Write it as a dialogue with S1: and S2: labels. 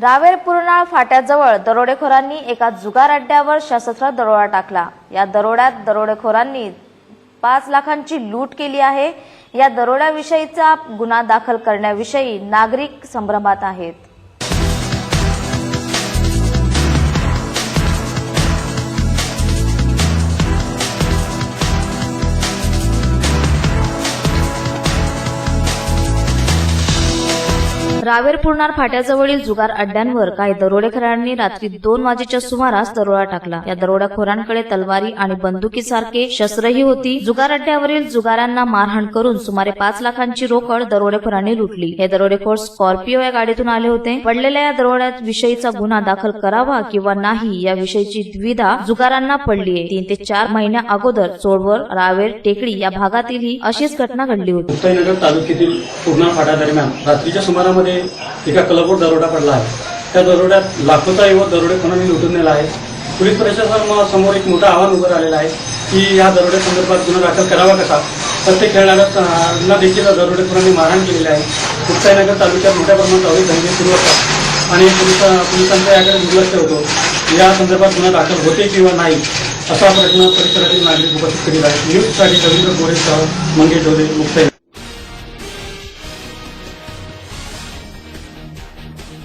S1: रावेर पुरनाळ फाट्याजवळ दरोडेखोरांनी एका जुगार अड्ड्यावर सशस्त्र दरोडा टाकला. या दरोड्यात दरोडेखोरांनी पाच लाखांची लूट केली आहे. या दरोड्याविषयीचा गुन्हा दाखल करण्याविषयी नागरिक संभ्रमात आहेत. रावेर पुरणार फाट्याजवळील जुगार अड्ड्यांवर काही दरोडेखोरांनी रात्री दोन वाजेच्या सुमारास दरोडा टाकला. या दरोडेखोरांकडे तलवारी आणि बंदुकीसारखे शस्त्रही होती. जुगार अड्ड्यावरील जुगारांना मारहाण करून सुमारे पाच लाखांची रोकड दरोडेखोरांनी लुटली. हे दरोडेखोर स्कॉर्पिओ या गाडीतून आले होते. पडलेल्या या दरोड्यात विषयीचा गुन्हा दाखल करावा किंवा नाही या विषयीची द्विधा जुगारांना पडलीये. तीन ते चार महिन्या अगोदर चोडवर रावेर टेकडी या भागातील ही अशीच घटना घडली होती.
S2: तालुक्यातील पूर्णा फाटा दरम्यान रात्रीच्या सुमारामध्ये एका कलापूर दरोडा पडला आहे. त्या दरोड्यात लाखोचा युवक दरोडेखोरांनी लुटून नेला आहे? पोलीस प्रशासनासमोर एक मोठं आव्हान उभं राहिलेलं आहे की या दरोड्यासंदर्भात गुन्हा दाखल करावा कसा? प्रत्येक खेळणाऱ्यांना देखील दरोडेखोरांनी मारहाण केलेली आहे? मुक्ताईनगर तालुक्यात मोठ्या प्रमाणात अवैध धंदे सुरू असतात आणि पोलीस पोलिसांचा याकडे दुर्लक्ष होतो. या संदर्भात गुन्हा दाखल होते किंवा नाही असा प्रश्न परिसरातील नागरिक उपस्थित करीत आहेत. न्यूजसाठी रवींद्र गोरेसह मंगेश ढोले मुक्ताई.